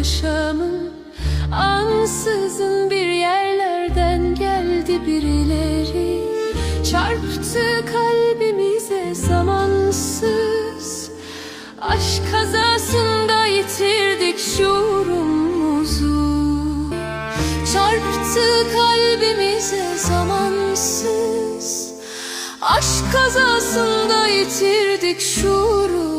yaşamın Ansızın bir yerlerden geldi birileri. Çarptı kalbimize zamansız. Aşk kazasında yitirdik şuurumuzu. Çarptı kalbimize zamansız. Aşk kazasında yitirdik şuurumuzu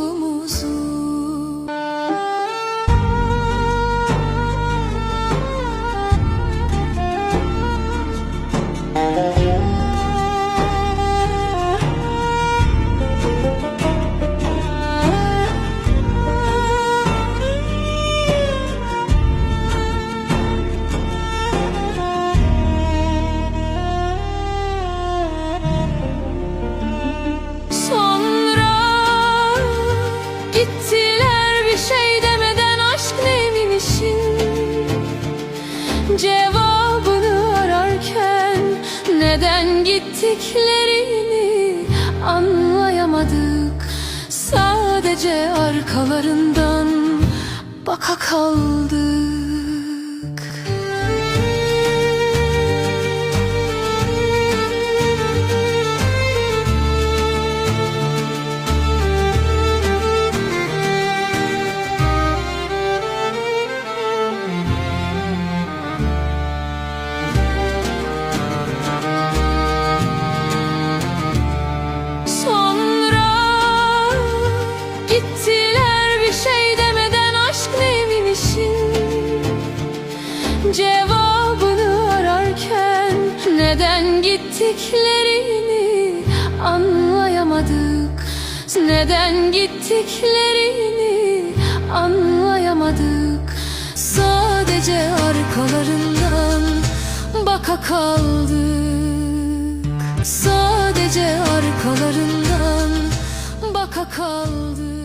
Cevabını ararken neden gittiklerini anlayamadık. Sadece arkalarından baka kaldık neden gittiklerini anlayamadık? Neden gittiklerini anlayamadık? Sadece arkalarından baka kaldık. Sadece arkalarından baka kaldık